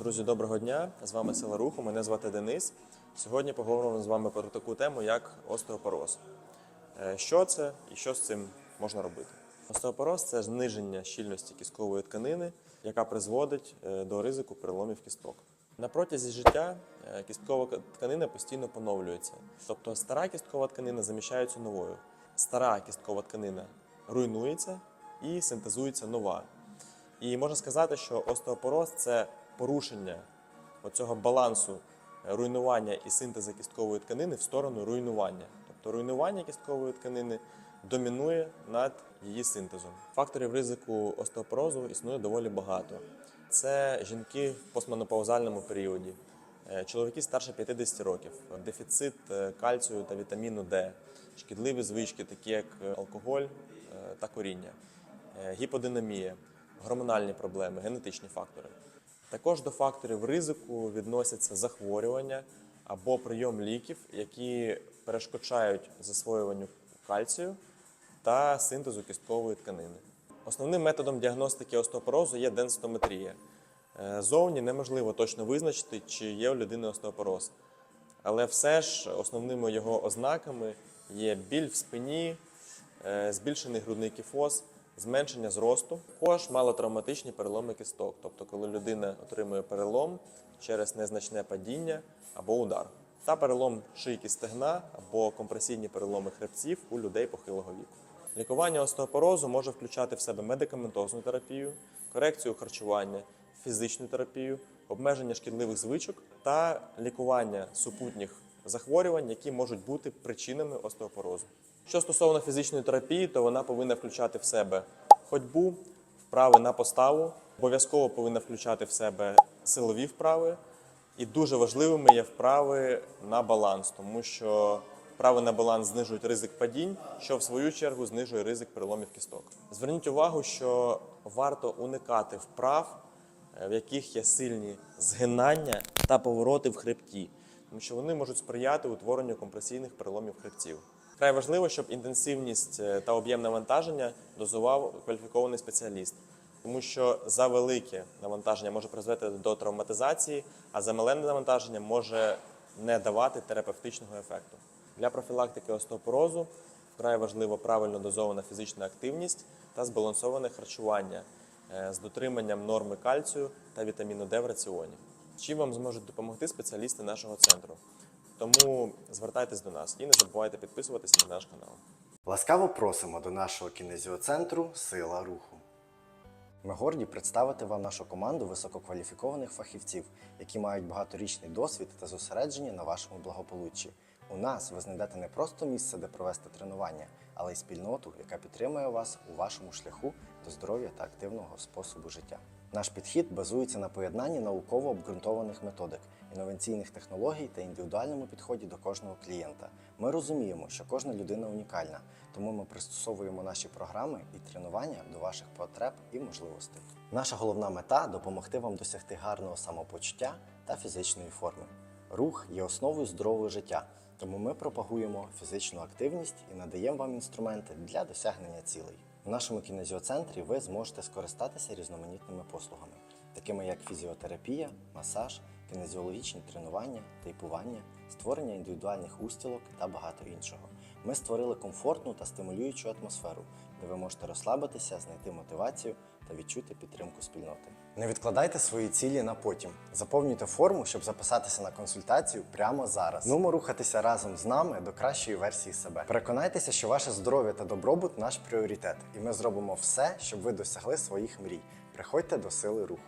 Друзі, доброго дня! З вами Сила Руху. Мене звати Денис. Сьогодні поговоримо з вами про таку тему, як остеопороз. Е, Що це і що з цим можна робити? Остеопороз це зниження щільності кісткової тканини, яка призводить е, до ризику переломів кісток. На протязі життя е, кісткова тканина постійно поновлюється, тобто стара кісткова тканина заміщається новою. Стара кісткова тканина руйнується і синтезується нова. І можна сказати, що остеопороз це порушення оцього балансу е, руйнування і синтезу кісткової тканини в сторону руйнування. Тобто руйнування кісткової тканини домінує над її синтезом. Факторів ризику остеопорозу існує доволі багато. Це жінки в постменопаузальному періоді, е, чоловіки старше 50 років, дефіцит е, кальцію та вітаміну Д, шкідливі звички, такі як алкоголь та коріння, гіподинамія, гормональні проблеми, генетичні фактори. Також до факторів ризику відносяться захворювання або прийом ліків, які перешкоджають засвоюванню кальцію та синтезу кісткової тканини. Основним методом діагностики остеопорозу є денситометрія. Е, Зовні неможливо точно визначити, чи є у людини остеопороз. Але все ж основними його ознаками є біль в спині, е, збільшений грудний кіфоз, зменшення зросту, також малотравматичні переломи кісток, тобто коли людина отримує перелом через незначне падіння або удар, та перелом шийки стегна або компресійні переломи хребців у людей похилого віку. Лікування остеопорозу може включати в себе медикаментозну терапію, корекцію харчування, фізичну терапію, обмеження шкідливих звичок та лікування супутніх захворювань, які можуть бути причинами остеопорозу. Що стосовно фізичної терапії, то вона повинна включати в себе ходьбу, вправи на поставу, обов'язково повинна включати в себе силові вправи. І дуже важливими є вправи на баланс, тому що вправи на баланс знижують ризик падінь, що в свою чергу знижує ризик переломів кісток. Зверніть увагу, що варто уникати вправ, е, в яких є сильні згинання та повороти в хребті, тому що вони можуть сприяти утворенню компресійних переломів хребців. Вкрай важливо, щоб інтенсивність е, та об'єм навантаження дозував кваліфікований спеціаліст, тому що за велике навантаження може призвести до травматизації, а за малене навантаження може не давати терапевтичного ефекту. Для профілактики остеопорозу вкрай важливо правильно дозована фізична активність та збалансоване харчування е, з дотриманням норми кальцію та вітаміну Д в раціоні. Чим вам зможуть допомогти спеціалісти нашого центру? Тому звертайтесь до нас і не забувайте підписуватися на наш канал. Ласкаво просимо до нашого кінезіоцентру Сила руху. Ми горді представити вам нашу команду висококваліфікованих фахівців, які мають багаторічний досвід та зосередження на вашому благополуччі. У нас ви знайдете не просто місце, де провести тренування, але й спільноту, яка підтримує вас у вашому шляху до здоров'я та активного способу життя. Наш підхід базується на поєднанні науково обґрунтованих методик, інноваційних технологій та індивідуальному підході до кожного клієнта. Ми розуміємо, що кожна людина унікальна, тому ми пристосовуємо наші програми і тренування до ваших потреб і можливостей. Наша головна мета допомогти вам досягти гарного самопочуття та фізичної форми. Рух є основою здорового життя, тому ми пропагуємо фізичну активність і надаємо вам інструменти для досягнення цілей. В нашому кінезіоцентрі ви зможете скористатися різноманітними послугами, такими як фізіотерапія, масаж, кінезіологічні тренування, тейпування, створення індивідуальних устілок та багато іншого. Ми створили комфортну та стимулюючу атмосферу, де ви можете розслабитися, знайти мотивацію та відчути підтримку спільноти. Не відкладайте свої цілі на потім. Заповнюйте форму, щоб записатися на консультацію прямо зараз. Нумо рухатися разом з нами до кращої версії себе. Переконайтеся, що ваше здоров'я та добробут наш пріоритет, і ми зробимо все, щоб ви досягли своїх мрій. Приходьте до сили руху.